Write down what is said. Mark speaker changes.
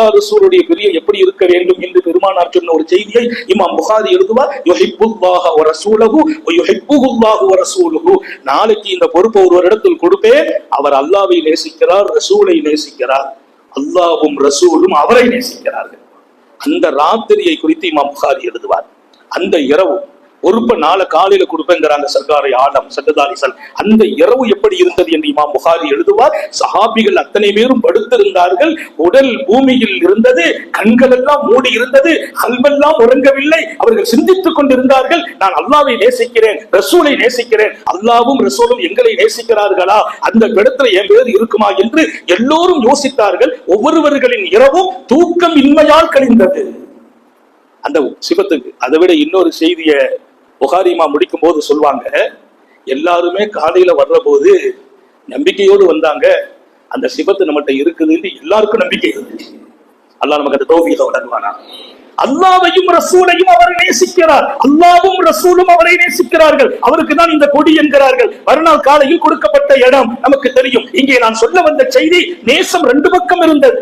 Speaker 1: அல்லாஹ் ரசூருடைய பிரியம் எப்படி இருக்க வேண்டும் என்று பெருமானார் சொன்ன ஒரு செய்தியை இமாம் புகாரி எழுதுவார். யுஹிப்புல்லாஹ ஒரு ரசூலஹு யுஹிப்புல்லாஹு வ நாளைக்கு இந்த பொறுப்பை ஒருவரிடத்தில் கொடுப்பேன். அவர் அல்லாவை நேசிக்கிறார் ரசூலை நேசிக்கிறார். அல்லாவும் ரசூலும் அவரை நேசிக்கிறார்கள். அந்த ராத்திரியை குறித்து இமாம் புகாரி எழுதுவார். அந்த இரவு ஒருப்ப நாளை காலையில கொடுப்பேங்கிறாங்க சர்க்காரை ஆலம் சட்டதாரிசன் அந்த இரவு எப்படி இருந்தது என்று இமாம் புகாரி எழுதுவார். சஹாபிகள் அத்தனை பேரும் படுத்திருந்தார்கள். உடல் பூமியில் இருந்தது. கண்கள் எல்லாம் மூடி இருந்தது. கல்வெல்லாம் உறங்கவில்லை. அவர்கள் சிந்தித்துக் கொண்டிருந்தார்கள். நான் அல்லாவை நேசிக்கிறேன் ரசூலை நேசிக்கிறேன். அல்லாவும் ரசூலும் எங்களை நேசிக்கிறார்களா? அந்த இடத்துல என் பேர் இருக்குமா என்று எல்லோரும் யோசித்தார்கள். ஒவ்வொருவர்களின் இரவும் தூக்கம் இன்மையால் கழிந்தது அந்த சிவத்துக்கு அதை விட இன்னொரு செய்தியை புகாரிமா முடிக்கும் போது சொல்லுவாங்க எல்லாருமே காலையில வர்ற போது நம்பிக்கையோடு வந்தாங்க. அந்த சிபத்து நம்மகிட்ட இருக்குதுன்னு எல்லாருக்கும் நம்பிக்கை இருந்துச்சு. அல்லாஹ் நமக்கு அந்த தோவியத்தை வழங்குவானா? அல்லாவையும் ரசூலையும் அவர் நேசிக்கிறார். அல்லாவும் ரசூலும் அவரை நேசிக்கிறார்கள். அவருக்கு தான் இந்த கொடி என்கிறார்கள். மறுநாள் காலையில் கொடுக்கப்பட்ட இடம் நமக்கு தெரியும். இங்கே நான் சொல்ல வந்த செய்தி நேசம் ரெண்டு பக்கம் இருந்தது.